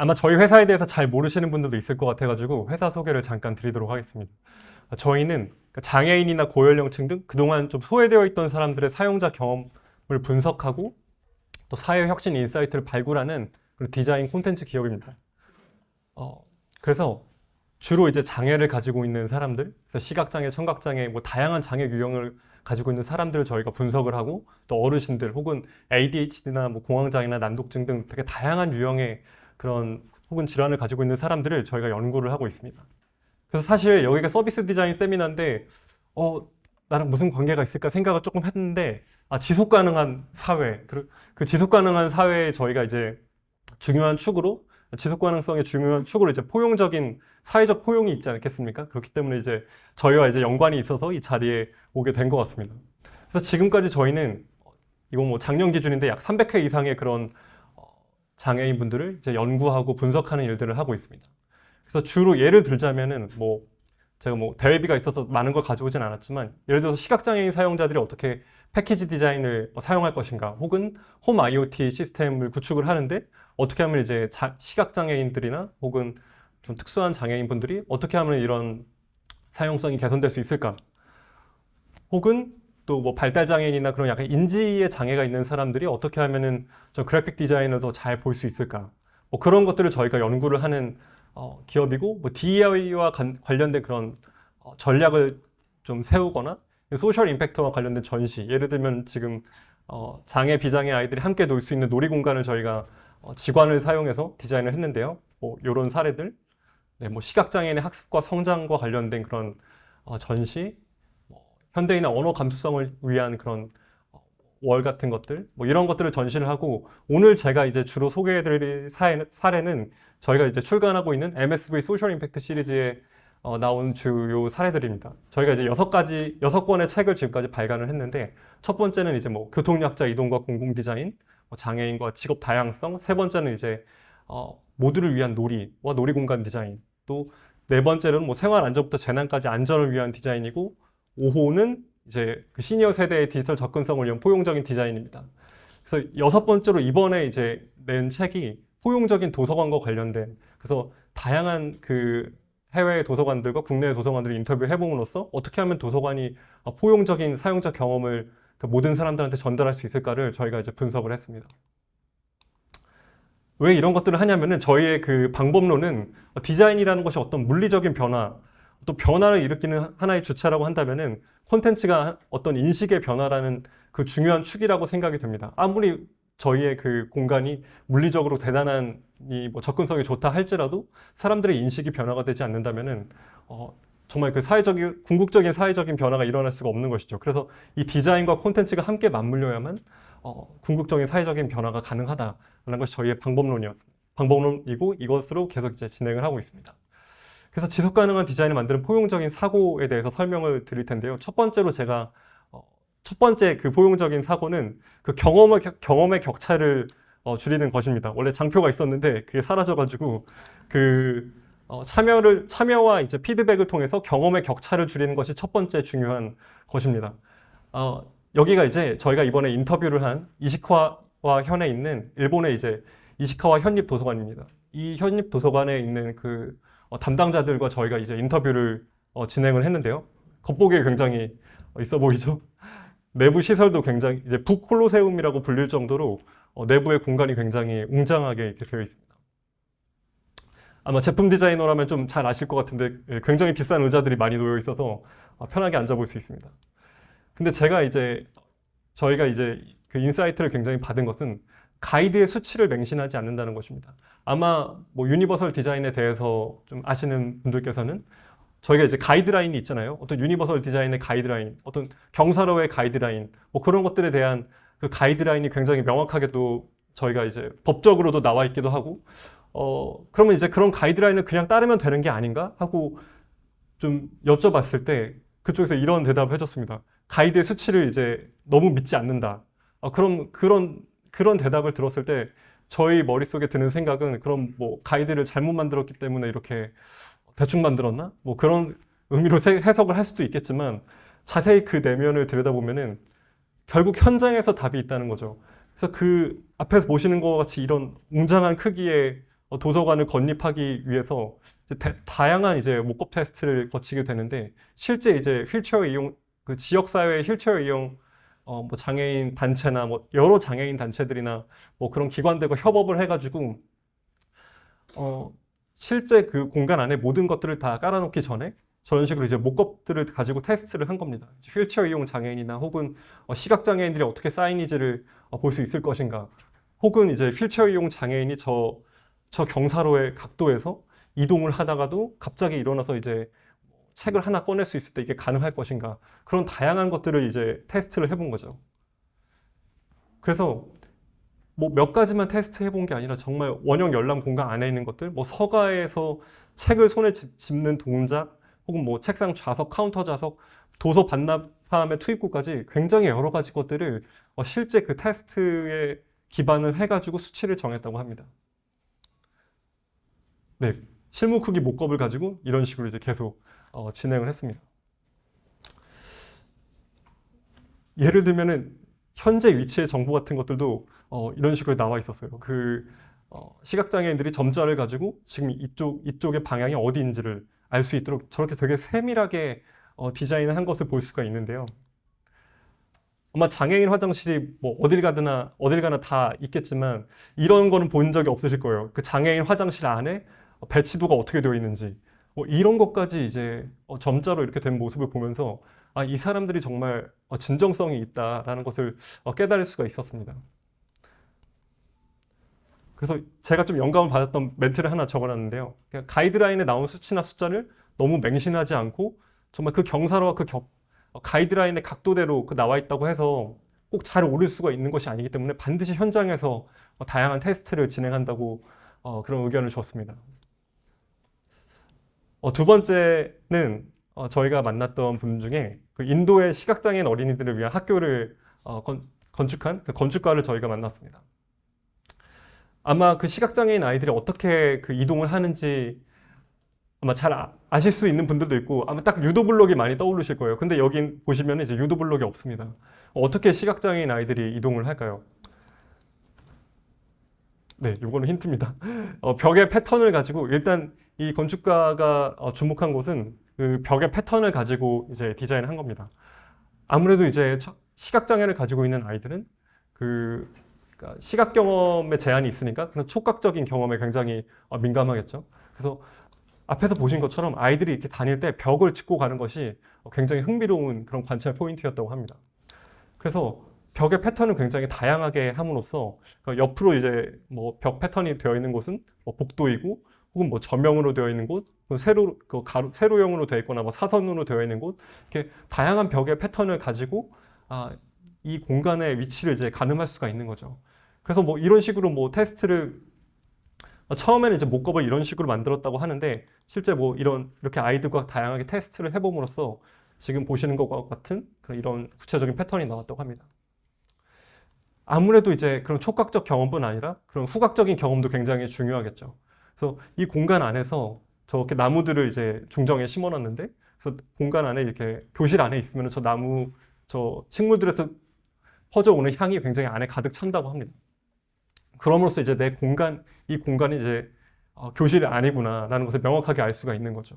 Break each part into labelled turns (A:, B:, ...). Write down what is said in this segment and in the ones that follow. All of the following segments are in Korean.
A: 아마 저희 회사에 대해서 잘 모르시는 분들도 있을 것 같아가지고 회사 소개를 잠깐 드리도록 하겠습니다. 저희는 그 장애인이나 고연령층 등 그동안 좀 소외되어 있던 사람들의 사용자 경험을 분석하고 또 사회 혁신 인사이트를 발굴하는 디자인 콘텐츠 기업입니다. 어, 그래서 주로 이제 장애를 가지고 있는 사람들, 시각장애, 청각장애, 뭐 다양한 장애 유형을 가지고 있는 사람들을 저희가 분석을 하고 또 어르신들 혹은 ADHD나 뭐 공황장애나 난독증 등 되게 다양한 유형의 그런 혹은 질환을 가지고 있는 사람들을 저희가 연구를 하고 있습니다. 그래서 사실 여기가 서비스 디자인 세미나인데 어 나랑 무슨 관계가 있을까 생각을 조금 했는데 아 지속 가능한 사회 그, 그 지속 가능한 사회에 저희가 이제 중요한 축으로 지속 가능성의 중요한 축으로 이제 포용적인 사회적 포용이 있지 않겠습니까? 그렇기 때문에 이제 저희와 이제 연관이 있어서 이 자리에 오게 된 것 같습니다. 그래서 지금까지 저희는 이건 뭐 작년 기준인데 약 300회 이상의 그런 어, 장애인 분들을 이제 연구하고 분석하는 일들을 하고 있습니다. 그래서 주로 예를 들자면은 뭐 제가 뭐 대회비가 있어서 많은 걸 가져오진 않았지만 예를 들어서 시각장애인 사용자들이 어떻게 패키지 디자인을 사용할 것인가 혹은 홈 IoT 시스템을 구축을 하는데 어떻게 하면 이제 자- 시각장애인들이나 혹은 좀 특수한 장애인 분들이 어떻게 하면 이런 사용성이 개선될 수 있을까 혹은 또 뭐 발달 장애인이나 그런 약간 인지의 장애가 있는 사람들이 어떻게 하면은 저 그래픽 디자인을 더 잘 볼 수 있을까 뭐 그런 것들을 저희가 연구를 하는 어, 기업이고 뭐 DEI와 관련된 그런 어, 전략을 좀 세우거나 소셜 임팩트와 관련된 전시 예를 들면 지금 어, 장애 비장애 아이들이 함께 놀 수 있는 놀이 공간을 저희가 어, 지관을 사용해서 디자인을 했는데요. 뭐 이런 사례들, 네, 뭐 시각 장애인의 학습과 성장과 관련된 그런 어, 전시, 뭐 현대인의 언어 감수성을 위한 그런 어, 월 같은 것들, 뭐 이런 것들을 전시를 하고 오늘 제가 이제 주로 소개해드릴 사례, 사례는 저희가 이제 출간하고 있는 MSV 소셜 임팩트 시리즈에 어, 나온 주요 사례들입니다. 저희가 이제 여섯 가지, 여섯 권의 책을 지금까지 발간을 했는데, 첫 번째는 이제 뭐 교통약자 이동과 공공 디자인, 뭐 장애인과 직업 다양성, 세 번째는 이제 어, 모두를 위한 놀이와 놀이 공간 디자인, 또 네 번째는 뭐 생활 안전부터 재난까지 안전을 위한 디자인이고, 5호는 이제 그 시니어 세대의 디지털 접근성을 위한 포용적인 디자인입니다. 그래서 여섯 번째로 이번에 이제 낸 책이 포용적인 도서관과 관련된 그래서 다양한 그 해외 도서관들과 국내 도서관들이 인터뷰를 해봄으로써 어떻게 하면 도서관이 어, 포용적인 사용자 경험을 그 모든 사람들한테 전달할 수 있을까를 저희가 이제 분석을 했습니다. 왜 이런 것들을 하냐면은 저희의 그 방법론은 디자인이라는 것이 어떤 물리적인 변화, 또 변화를 일으키는 하나의 주체라고 한다면은 콘텐츠가 어떤 인식의 변화라는 그 중요한 축이라고 생각이 됩니다. 아무리 저희의 그 공간이 물리적으로 대단한 이 뭐 접근성이 좋다 할지라도 사람들의 인식이 변화가 되지 않는다면은 어, 정말 그 사회적인 궁극적인 사회적인 변화가 일어날 수가 없는 것이죠. 그래서 이 디자인과 콘텐츠가 함께 맞물려야만 어, 궁극적인 사회적인 변화가 가능하다라는 것이 저희의 방법론이었 방법론이고 이것으로 계속 이제 진행을 하고 있습니다. 그래서 지속 가능한 디자인을 만드는 포용적인 사고에 대해서 설명을 드릴 텐데요. 첫 번째로 제가 어, 첫 번째 그 포용적인 사고는 그 경험의, 격- 경험의 격차를 어, 줄이는 것입니다. 원래 장표가 있었는데 그게 사라져가지고 그 어, 참여를 참여와 이제 피드백을 통해서 경험의 격차를 줄이는 것이 첫 번째 중요한 것입니다. 어, 여기가 이제 저희가 이번에 인터뷰를 한 이시카와 현에 있는 일본의 이제 이시카와 현립 도서관입니다. 이 현립 도서관에 있는 그 어, 담당자들과 저희가 이제 인터뷰를 어, 진행을 했는데요. 겉보기에 굉장히 어, 있어 보이죠? 내부 시설도 굉장히 이제 북콜로세움이라고 불릴 정도로 어, 내부의 공간이 굉장히 웅장하게 이렇게 되어 있습니다. 아마 제품 디자이너라면 좀 잘 아실 것 같은데 예, 굉장히 비싼 의자들이 많이 놓여 있어서 어, 편하게 앉아볼 수 있습니다. 근데 제가 이제 저희가 이제 그 인사이트를 굉장히 받은 것은 가이드의 수치를 맹신하지 않는다는 것입니다. 아마 뭐 유니버설 디자인에 대해서 좀 아시는 분들께서는 저희가 이제 가이드라인이 있잖아요. 어떤 유니버설 디자인의 가이드라인, 어떤 경사로의 가이드라인, 뭐 그런 것들에 대한 그 가이드라인이 굉장히 명확하게도 저희가 이제 법적으로도 나와 있기도 하고, 어, 그러면 이제 그런 가이드라인을 그냥 따르면 되는 게 아닌가 하고 좀 여쭤봤을 때 그쪽에서 이런 대답을 해줬습니다. 가이드의 수치를 이제 너무 믿지 않는다. 어, 그럼 그런 그런 대답을 들었을 때 저희 머릿속에 드는 생각은 그럼 뭐 가이드를 잘못 만들었기 때문에 이렇게 대충 만들었나? 뭐 그런 의미로 세- 해석을 할 수도 있겠지만 자세히 그 내면을 들여다보면은 결국 현장에서 답이 있다는 거죠. 그래서 그 앞에서 보시는 것 같이 이런 웅장한 크기의 어, 도서관을 건립하기 위해서 다- 다양한 이제 목법 테스트를 거치게 되는데 실제 이제 휠체어 이용 그 지역 사회 휠체어 이용 어, 뭐 장애인 단체나 뭐 여러 장애인 단체들이나 뭐 그런 기관들과 협업을 해가지고 어, 실제 그 공간 안에 모든 것들을 다 깔아놓기 전에 저런 식으로 이제 목겁들을 가지고 테스트를 한 겁니다. 휠체어 이용 장애인이나 혹은 어, 시각 장애인들이 어떻게 사이니지를 어, 볼 수 있을 것인가, 혹은 이제 휠체어 이용 장애인이 저, 저 경사로의 각도에서 이동을 하다가도 갑자기 일어나서 이제 책을 하나 꺼낼 수 있을 때 이게 가능할 것인가, 그런 다양한 것들을 이제 테스트를 해본 거죠. 그래서 뭐 몇 가지만 테스트 해본 게 아니라 정말 원형 열람 공간 안에 있는 것들, 뭐 서가에서 책을 손에 집- 짚는 동작, 혹은 뭐 책상 좌석, 카운터 좌석, 도서 반납함의 투입구까지 굉장히 여러 가지 것들을 어, 실제 그 테스트에 기반을 해가지고 수치를 정했다고 합니다. 네, 실무 크기 목겁을 가지고 이런 식으로 이제 계속 어, 진행을 했습니다. 예를 들면은 현재 위치의 정보 같은 것들도 어, 이런 식으로 나와 있었어요. 그 어, 시각장애인들이 점자를 가지고 지금 이쪽 이쪽의 방향이 어디인지를 알 수 있도록 저렇게 되게 세밀하게 어, 디자인을 한 것을 볼 수가 있는데요. 아마 장애인 화장실이 뭐 어딜 가드나 어딜 가나 다 있겠지만 이런 거는 본 적이 없으실 거예요. 그 장애인 화장실 안에 배치도가 어떻게 되어 있는지 뭐 이런 것까지 이제 어, 점자로 이렇게 된 모습을 보면서 아, 이 사람들이 정말 어, 진정성이 있다라는 것을 어, 깨달을 수가 있었습니다. 그래서 제가 좀 영감을 받았던 멘트를 하나 적어놨는데요. 가이드라인에 나온 수치나 숫자를 너무 맹신하지 않고 정말 그 경사로와 그 격, 어, 가이드라인의 각도대로 그 나와 있다고 해서 꼭 잘 오를 수가 있는 것이 아니기 때문에 반드시 현장에서 어, 다양한 테스트를 진행한다고 어, 그런 의견을 줬습니다. 어, 두 번째는 어, 저희가 만났던 분 중에 그 인도의 시각장애인 어린이들을 위한 학교를 어, 건, 건축한 그 건축가를 저희가 만났습니다. 아마 그 시각장애인 아이들이 어떻게 그 이동을 하는지 아마 잘 아, 아실 수 있는 분들도 있고 아마 딱 유도 블록이 많이 떠오르실 거예요. 근데 여긴 보시면 이제 유도 블록이 없습니다. 어떻게 시각장애인 아이들이 이동을 할까요? 네, 요거는 힌트입니다. 어, 벽의 패턴을 가지고 일단 이 건축가가 어, 주목한 곳은 그 벽의 패턴을 가지고 이제 디자인한 겁니다. 아무래도 이제 처- 시각 장애를 가지고 있는 아이들은 그 그러니까 시각 경험에 제한이 있으니까 그런 촉각적인 경험에 굉장히 어, 민감하겠죠. 그래서 앞에서 보신 것처럼 아이들이 이렇게 다닐 때 벽을 짚고 가는 것이 어, 굉장히 흥미로운 그런 관찰 포인트였다고 합니다. 그래서 벽의 패턴을 굉장히 다양하게 함으로써 그러니까 옆으로 이제 뭐 벽 패턴이 되어 있는 곳은 뭐 복도이고 혹은 뭐 저명으로 되어 있는 곳, 그 세로 그 가로 세로형으로 되어 있거나 뭐 사선으로 되어 있는 곳 이렇게 다양한 벽의 패턴을 가지고 아, 이 공간의 위치를 이제 가늠할 수가 있는 거죠. 그래서 뭐 이런 식으로 뭐 테스트를 어, 처음에는 이제 목겁을 이런 식으로 만들었다고 하는데 실제 뭐 이런 이렇게 아이들과 다양하게 테스트를 해봄으로써 지금 보시는 것과 같은 그런 이런 구체적인 패턴이 나왔다고 합니다. 아무래도 이제 그런 촉각적 경험뿐 아니라 그런 후각적인 경험도 굉장히 중요하겠죠. 그래서 이 공간 안에서 저렇게 나무들을 이제 중정에 심어놨는데 그래서 공간 안에 이렇게 교실 안에 있으면 저 나무 저 식물들에서 퍼져오는 향이 굉장히 안에 가득 찬다고 합니다. 그럼으로써 이제 내 공간 이 공간이 이제 어, 교실이 아니구나라는 것을 명확하게 알 수가 있는 거죠.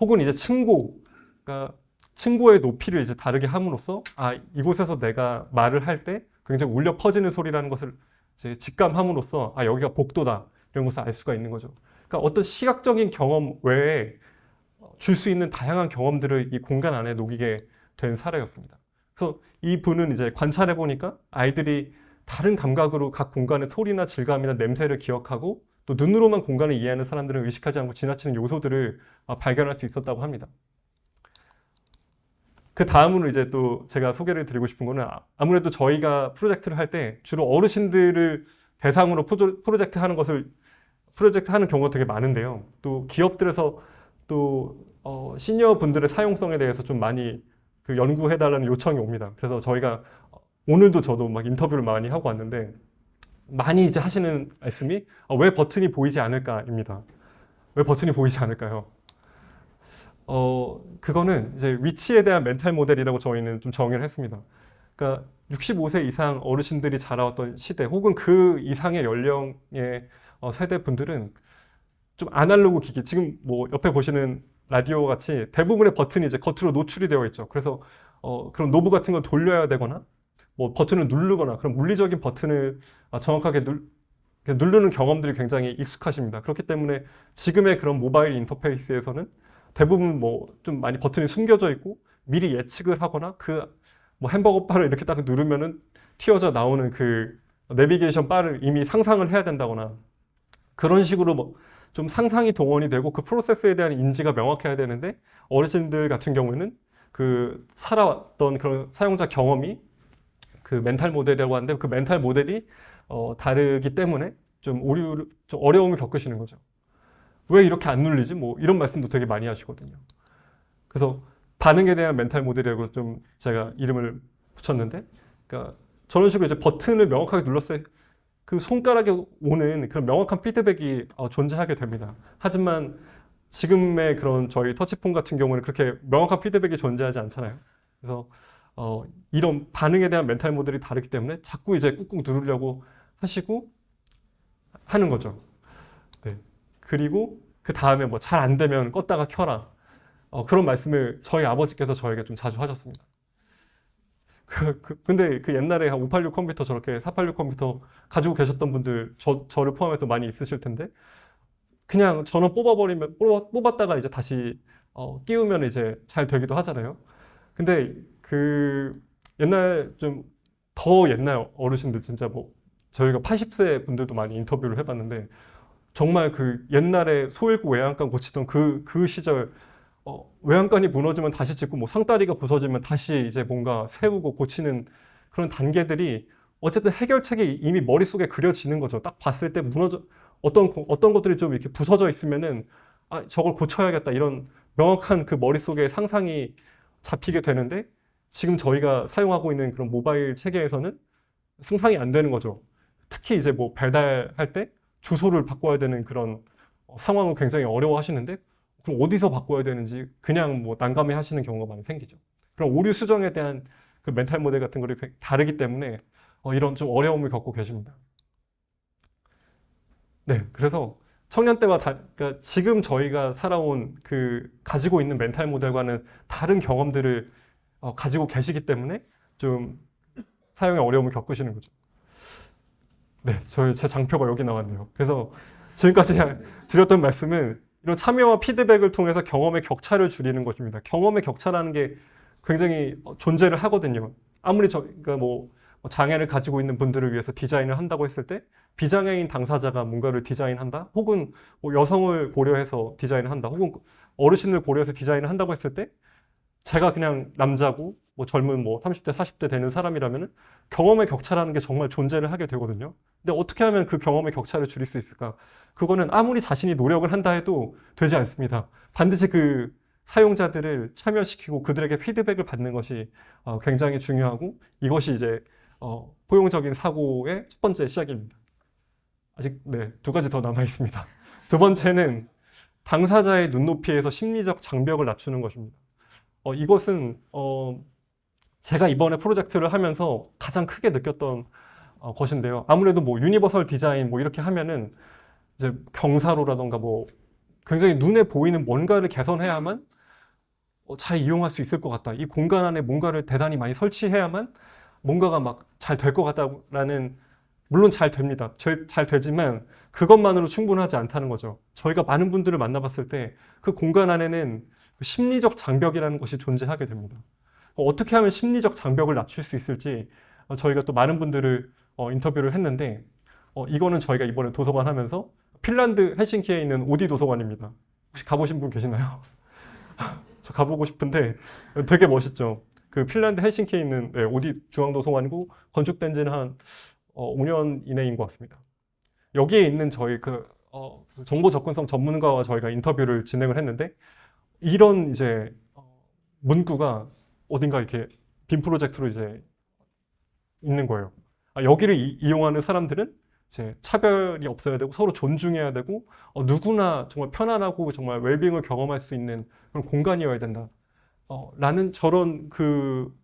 A: 혹은 이제 층고, 그러니까 층고의 높이를 이제 다르게 함으로써 아 이곳에서 내가 말을 할 때 굉장히 울려 퍼지는 소리라는 것을 직감함으로써 아 여기가 복도다 이런 것을 알 수가 있는 거죠. 그러니까 어떤 시각적인 경험 외에 줄 수 있는 다양한 경험들을 이 공간 안에 녹이게 된 사례였습니다. 그래서 이 분은 이제 관찰해 보니까 아이들이 다른 감각으로 각 공간의 소리나 질감이나 냄새를 기억하고 또 눈으로만 공간을 이해하는 사람들은 의식하지 않고 지나치는 요소들을 어, 발견할 수 있었다고 합니다. 그 다음으로 이제 또 제가 소개를 드리고 싶은 거는 아- 아무래도 저희가 프로젝트를 할 때 주로 어르신들을 대상으로 프로- 프로젝트 하는 것을 프로젝트 하는 경우가 되게 많은데요. 또 기업들에서 또 어, 시니어 분들의 사용성에 대해서 좀 많이 그 연구해달라는 요청이 옵니다. 그래서 저희가 오늘도 저도 막 인터뷰를 많이 하고 왔는데 많이 이제 하시는 말씀이 어, 왜 버튼이 보이지 않을까입니다. 왜 버튼이 보이지 않을까요? 어, 그거는 이제 위치에 대한 멘탈 모델이라고 저희는 좀 정의를 했습니다. 그러니까 65세 이상 어르신들이 자라왔던 시대 혹은 그 이상의 연령의 어, 세대 분들은 좀 아날로그 기기, 지금 뭐 옆에 보시는 라디오 같이 대부분의 버튼이 이제 겉으로 노출이 되어 있죠. 그래서 어, 그런 노브 같은 걸 돌려야 되거나 뭐 버튼을 누르거나 그런 물리적인 버튼을 어, 정확하게 눌, 이렇게 누르는 경험들이 굉장히 익숙하십니다. 그렇기 때문에 지금의 그런 모바일 인터페이스에서는 대부분 뭐 좀 많이 버튼이 숨겨져 있고 미리 예측을 하거나 그 뭐 햄버거 바를 이렇게 딱 누르면은 튀어져 나오는 그 내비게이션 바를 이미 상상을 해야 된다거나 그런 식으로 뭐 좀 상상이 동원이 되고 그 프로세스에 대한 인지가 명확해야 되는데 어르신들 같은 경우에는 그 살아왔던 그런 사용자 경험이 그 멘탈 모델이라고 하는데 그 멘탈 모델이 어, 다르기 때문에 좀 오류, 좀 어려움을 겪으시는 거죠. 왜 이렇게 안 눌리지? 뭐 이런 말씀도 되게 많이 하시거든요. 그래서 반응에 대한 멘탈 모델이라고 좀 제가 이름을 붙였는데, 그러니까 저런 식으로 이제 버튼을 명확하게 눌렀을 때 그 손가락에 오는 그런 명확한 피드백이 어, 존재하게 됩니다. 하지만 지금의 그런 저희 터치폰 같은 경우는 그렇게 명확한 피드백이 존재하지 않잖아요. 그래서 어, 이런 반응에 대한 멘탈 모델이 다르기 때문에 자꾸 이제 꾹꾹 누르려고 하시고 하는 거죠. 네. 그리고 그 다음에 뭐 잘 안 되면 껐다가 켜라. 어, 그런 말씀을 저희 아버지께서 저에게 좀 자주 하셨습니다. 그, 그- 근데 그 옛날에 한 586 컴퓨터 저렇게 486 컴퓨터 가지고 계셨던 분들 저, 저를 포함해서 많이 있으실 텐데 그냥 전원 뽑아버리면 뽑아, 뽑았다가 이제 다시 어, 끼우면 이제 잘 되기도 하잖아요. 근데 그 옛날 좀 더 옛날 어르신들 진짜 뭐 저희가 80세 분들도 많이 인터뷰를 해봤는데 정말 그 옛날에 소잃고 외양간 고치던 그, 그 시절 어, 외양간이 무너지면 다시 짓고 뭐 상다리가 부서지면 다시 이제 뭔가 세우고 고치는 그런 단계들이 어쨌든 해결책이 이미 머릿속에 그려지는 거죠. 딱 봤을 때 무너져 어떤 고- 어떤 것들이 좀 이렇게 부서져 있으면은 아, 저걸 고쳐야겠다 이런 명확한 그 머릿속에 상상이 잡히게 되는데 지금 저희가 사용하고 있는 그런 모바일 체계에서는 상상이 안 되는 거죠. 특히 이제 뭐 배달할 때 주소를 바꿔야 되는 그런 어, 상황을 굉장히 어려워 하시는데 그럼 어디서 바꿔야 되는지 그냥 뭐 난감해 하시는 경우가 많이 생기죠. 그럼 오류 수정에 대한 그 멘탈 모델 같은 거를 굉- 다르기 때문에 어, 이런 좀 어려움을 겪고 계십니다. 네, 그래서 청년 때와 다, 그러니까 지금 저희가 살아온 그 가지고 있는 멘탈 모델과는 다른 경험들을 어, 가지고 계시기 때문에 좀 사용에 어려움을 겪으시는 거죠. 네, 저희 제 장표가 여기 나왔네요. 그래서 지금까지 드렸던 말씀은 이런 참여와 피드백을 통해서 경험의 격차를 줄이는 것입니다. 경험의 격차라는 게 굉장히 어, 존재를 하거든요. 아무리 저, 그러니까 뭐 장애를 가지고 있는 분들을 위해서 디자인을 한다고 했을 때 비장애인 당사자가 뭔가를 디자인한다, 혹은 뭐 여성을 고려해서 디자인을 한다, 혹은 어르신을 고려해서 디자인을 한다고 했을 때 제가 그냥 남자고 뭐 젊은 뭐 30대, 40대 되는 사람이라면은 경험의 격차라는 게 정말 존재를 하게 되거든요. 근데 어떻게 하면 그 경험의 격차를 줄일 수 있을까? 그거는 아무리 자신이 노력을 한다 해도 되지 않습니다. 반드시 그 사용자들을 참여시키고 그들에게 피드백을 받는 것이 어, 굉장히 중요하고 이것이 이제 어, 포용적인 사고의 첫 번째 시작입니다. 아직 네, 두 가지 더 남아 있습니다. 두 번째는 당사자의 눈높이에서 심리적 장벽을 낮추는 것입니다. 어, 이것은 어, 제가 이번에 프로젝트를 하면서 가장 크게 느꼈던 어, 것인데요. 아무래도 뭐 유니버설 디자인 뭐 이렇게 하면은 이제 경사로라던가 뭐 굉장히 눈에 보이는 뭔가를 개선해야만 어, 잘 이용할 수 있을 것 같다. 이 공간 안에 뭔가를 대단히 많이 설치해야만 뭔가가 막 잘 될 것 같다라는 물론 잘 됩니다. 절- 잘 되지만 그것만으로 충분하지 않다는 거죠. 저희가 많은 분들을 만나봤을 때 그 공간 안에는 그 심리적 장벽이라는 것이 존재하게 됩니다. 어, 어떻게 하면 심리적 장벽을 낮출 수 있을지 어, 저희가 또 많은 분들을 어, 인터뷰를 했는데 어, 이거는 저희가 이번에 도서관 하면서 핀란드 헬싱키에 있는 오디 도서관입니다. 혹시 가보신 분 계시나요? 저 가보고 싶은데 되게 멋있죠. 그 핀란드 헬싱키에 있는 네, 오디 중앙도서관이고 건축된 지는 한 어, 5년 이내인 것 같습니다. 여기에 있는 저희 그 어, 그 정보 접근성 전문가와 저희가 인터뷰를 진행을 했는데 이런 이제 어, 문구가 어딘가 이렇게 빔 프로젝트로 이제 있는 거예요. 아, 여기를 이, 이용하는 사람들은 이제 차별이 없어야 되고 서로 존중해야 되고 어, 누구나 정말 편안하고 정말 웰빙을 경험할 수 있는 그런 공간이어야 된다. 어, 라는 저런 그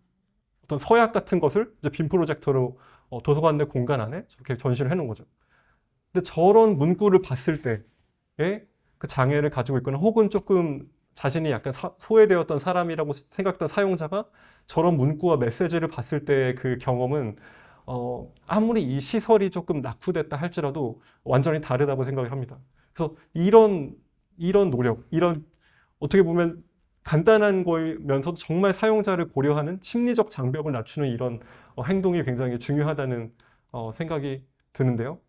A: 어떤 서약 같은 것을 이제 빔 프로젝터로 어, 도서관 내 공간 안에 저렇게 전시를 해놓은 거죠. 근데 저런 문구를 봤을 때의 그 장애를 가지고 있거나 혹은 조금 자신이 약간 사- 소외되었던 사람이라고 생각했던 사용자가 저런 문구와 메시지를 봤을 때의 그 경험은 어, 아무리 이 시설이 조금 낙후됐다 할지라도 완전히 다르다고 생각을 합니다. 그래서 이런 이런 노력, 이런 어떻게 보면 간단한 거면서도 정말 사용자를 고려하는 심리적 장벽을 낮추는 이런 어, 행동이 굉장히 중요하다는 어, 생각이 드는데요.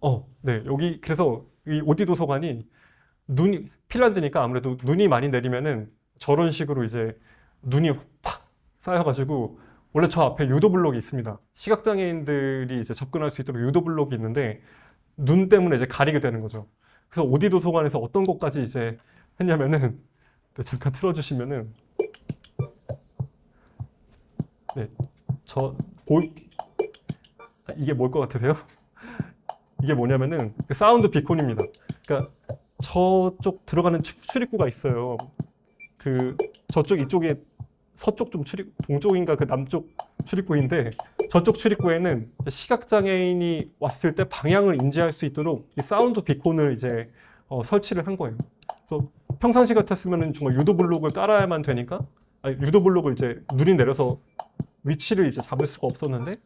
A: 어, 네, 여기 그래서 이 오디 도서관이 눈이 핀란드니까 아무래도 눈이 많이 내리면은 저런 식으로 이제 눈이 팍 쌓여가지고 원래 저 앞에 유도 블록이 있습니다. 시각장애인들이 이제 접근할 수 있도록 유도 블록이 있는데 눈 때문에 이제 가리게 되는 거죠. 그래서 오디 도서관에서 어떤 것까지 이제 했냐면은 네, 잠깐 틀어주시면은 네, 저 보, 아, 이게 뭘 것 같으세요? 이게 뭐냐면은 그 사운드 비콘입니다. 그러니까 저쪽 들어가는 추- 출입구가 있어요. 그 저쪽 이쪽에 서쪽 좀 출입 동쪽인가 그 남쪽 출입구인데 저쪽 출입구에는 시각 장애인이 왔을 때 방향을 인지할 수 있도록 이 사운드 비콘을 이제 어, 설치를 한 거예요. 그래서 평상시 같았으면 정말 유도 블록을 깔아야만 되니까 아니, 유도 블록을 이제 눈이 내려서 위치를 이제 잡을 수가 없었는데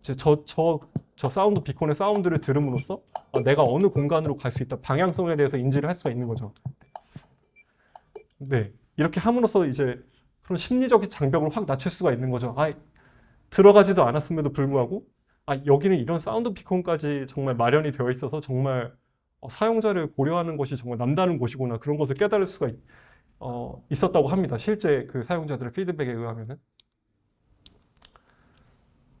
A: 이제 저 저 저 사운드 비콘의 사운드를 들음으로써 아, 내가 어느 공간으로 갈 수 있다 방향성에 대해서 인지를 할 수가 있는 거죠. 네 이렇게 함으로써 이제 그런 심리적인 장벽을 확 낮출 수가 있는 거죠. 아 들어가지도 않았음에도 불구하고 아 여기는 이런 사운드 비콘까지 정말 마련이 되어 있어서 정말 어, 사용자를 고려하는 것이 정말 남다른 곳이구나 그런 것을 깨달을 수가 있, 어, 있었다고 합니다. 실제 그 사용자들의 피드백에 의하면은.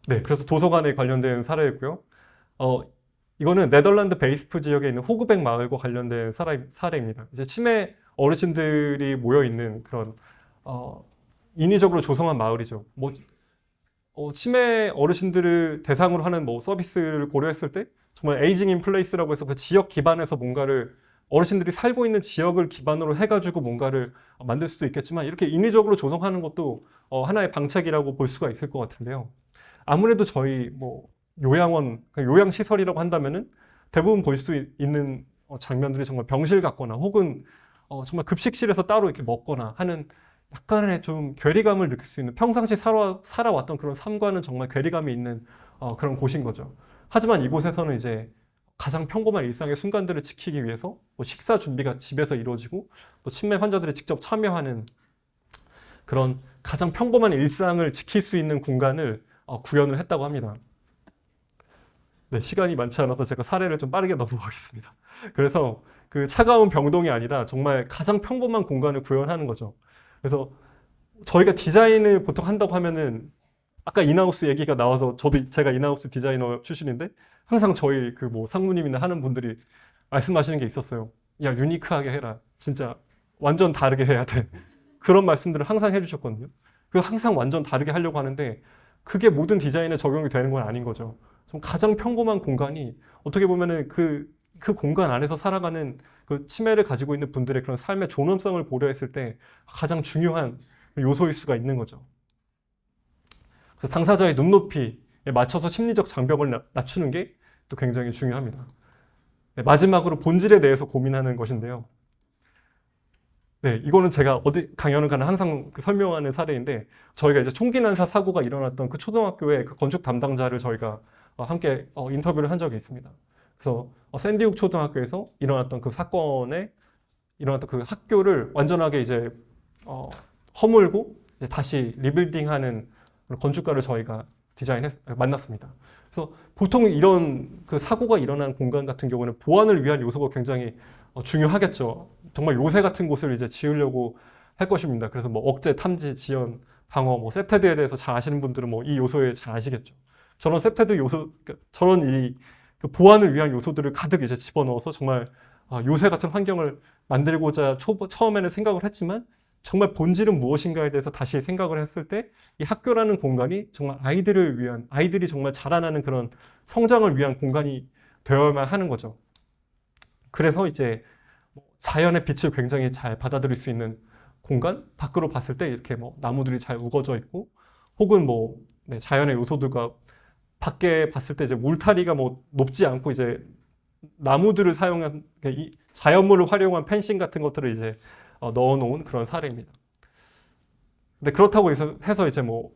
A: 네, 그래서 도서관에 관련된 사례였고요. 어, 이거는 네덜란드 베이스프 지역에 있는 호그백 마을과 관련된 사례, 사례입니다. 이제 치매 어르신들이 모여 있는 그런 어, 인위적으로 조성한 마을이죠. 뭐 어, 치매 어르신들을 대상으로 하는 뭐 서비스를 고려했을 때 정말 에이징 인 플레이스라고 해서 그 지역 기반에서 뭔가를 어르신들이 살고 있는 지역을 기반으로 해가지고 뭔가를 만들 수도 있겠지만 이렇게 인위적으로 조성하는 것도 어, 하나의 방책이라고 볼 수가 있을 것 같은데요. 아무래도 저희 뭐 요양원, 요양 시설이라고 한다면은 대부분 볼 수 있는 어, 장면들이 정말 병실 같거나 혹은 어, 정말 급식실에서 따로 이렇게 먹거나 하는 약간의 좀 괴리감을 느낄 수 있는 평상시 살아, 살아왔던 그런 삶과는 정말 괴리감이 있는 어, 그런 곳인 거죠. 하지만 이곳에서는 이제 가장 평범한 일상의 순간들을 지키기 위해서 뭐 식사 준비가 집에서 이루어지고 또 치매 환자들이 직접 참여하는 그런 가장 평범한 일상을 지킬 수 있는 공간을 어, 구현을 했다고 합니다. 네, 시간이 많지 않아서 제가 사례를 좀 빠르게 넘어가겠습니다. 그래서 그 차가운 병동이 아니라 정말 가장 평범한 공간을 구현하는 거죠. 그래서 저희가 디자인을 보통 한다고 하면은 아까 인하우스 얘기가 나와서 저도 제가 인하우스 디자이너 출신인데 항상 저희 그 뭐 상무님이나 하는 분들이 말씀하시는 게 있었어요. 야, 유니크하게 해라. 진짜 완전 다르게 해야 돼. 그런 말씀들을 항상 해주셨거든요. 그 항상 완전 다르게 하려고 하는데 그게 모든 디자인에 적용이 되는 건 아닌 거죠. 좀 가장 평범한 공간이 어떻게 보면은 그, 그 공간 안에서 살아가는 그 치매를 가지고 있는 분들의 그런 삶의 존엄성을 고려했을 때 가장 중요한 요소일 수가 있는 거죠. 그래서 당사자의 눈높이에 맞춰서 심리적 장벽을 낮- 낮추는 게 또 굉장히 중요합니다. 네, 마지막으로 본질에 대해서 고민하는 것인데요. 네, 이거는 제가 어디 강연을 가는 항상 그 설명하는 사례인데 저희가 이제 총기 난사 사고가 일어났던 그 초등학교의 그 건축 담당자를 저희가 어, 함께 어, 인터뷰를 한 적이 있습니다. 그래서 어, 샌디욱 초등학교에서 일어났던 그 사건에 일어났던 그 학교를 완전하게 이제 어, 허물고 이제 다시 리빌딩하는 건축가를 저희가 디자인했 만났습니다. 그래서 보통 이런 그 사고가 일어난 공간 같은 경우는 보안을 위한 요소가 굉장히 어, 중요하겠죠. 정말 요새 같은 곳을 이제 지으려고 할 것입니다. 그래서 뭐 억제, 탐지, 지연, 방어, 뭐 세테드에 대해서 잘 아시는 분들은 뭐 이 요소에 잘 아시겠죠. 저런 세테드 요소, 그러니까 저런 이그 보안을 위한 요소들을 가득 이제 집어넣어서 정말 아, 요새 같은 환경을 만들고자 초, 처음에는 생각을 했지만 정말 본질은 무엇인가에 대해서 다시 생각을 했을 때 이 학교라는 공간이 정말 아이들을 위한 아이들이 정말 자라나는 그런 성장을 위한 공간이 되어야만 하는 거죠. 그래서 이제 뭐 자연의 빛을 굉장히 잘 받아들일 수 있는 공간 밖으로 봤을 때 이렇게 뭐 나무들이 잘 우거져 있고 혹은 뭐 네, 자연의 요소들과 밖에 봤을 때 이제 울타리가 뭐 높지 않고 이제 나무들을 사용한 이 자연물을 활용한 펜싱 같은 것들을 이제 어, 넣어놓은 그런 사례입니다. 근데 그렇다고 해서, 해서 이제 뭐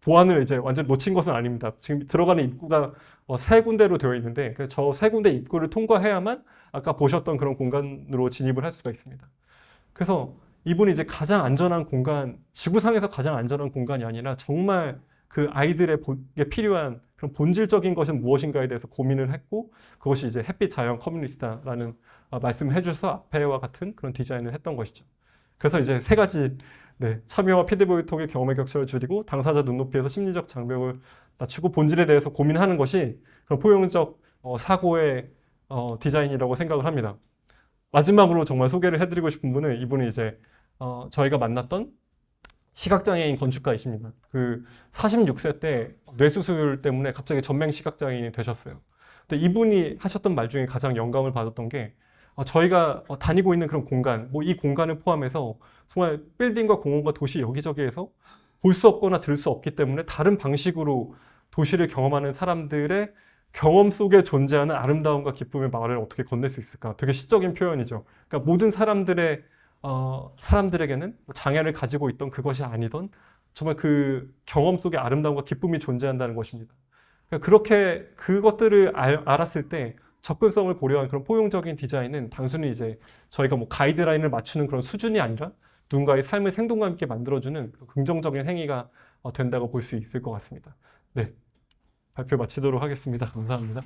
A: 보안을 이제 완전 놓친 것은 아닙니다. 지금 들어가는 입구가 어, 세 군데로 되어 있는데 저 세 군데 입구를 통과해야만 아까 보셨던 그런 공간으로 진입을 할 수가 있습니다. 그래서 이분이 이제 가장 안전한 공간, 지구상에서 가장 안전한 공간이 아니라 정말 그 아이들의 게 필요한 그런 본질적인 것은 무엇인가에 대해서 고민을 했고 그것이 이제 햇빛 자연 커뮤니티다라는 어, 말씀을 해줘서 앞에와 같은 그런 디자인을 했던 것이죠. 그래서 이제 세 가지 네, 참여와 피드백을 통해 경험의 격차를 줄이고 당사자 눈높이에서 심리적 장벽을 낮추고 본질에 대해서 고민하는 것이 그런 포용적 어, 사고의 어, 디자인이라고 생각을 합니다. 마지막으로 정말 소개를 해드리고 싶은 분은 이분은 이제 어, 저희가 만났던 시각장애인 건축가이십니다. 그 46세 때 뇌수술 때문에 갑자기 전맹 시각장애인이 되셨어요. 근데 이분이 하셨던 말 중에 가장 영감을 받았던 게 어, 저희가 어, 다니고 있는 그런 공간, 뭐 이 공간을 포함해서 정말 빌딩과 공원과 도시 여기저기에서 볼 수 없거나 들을 수 없기 때문에 다른 방식으로 도시를 경험하는 사람들의 경험 속에 존재하는 아름다움과 기쁨의 말을 어떻게 건넬 수 있을까? 되게 시적인 표현이죠. 그러니까 모든 사람들의 어, 사람들에게는 장애를 가지고 있던 그것이 아니던 정말 그 경험 속에 아름다움과 기쁨이 존재한다는 것입니다. 그러니까 그렇게 그것들을 알, 알았을 때 접근성을 고려한 그런 포용적인 디자인은 단순히 이제 저희가 뭐 가이드라인을 맞추는 그런 수준이 아니라 누군가의 삶을 생동감 있게 만들어주는 그 긍정적인 행위가 어, 된다고 볼 수 있을 것 같습니다. 네. 발표 마치도록 하겠습니다. 감사합니다.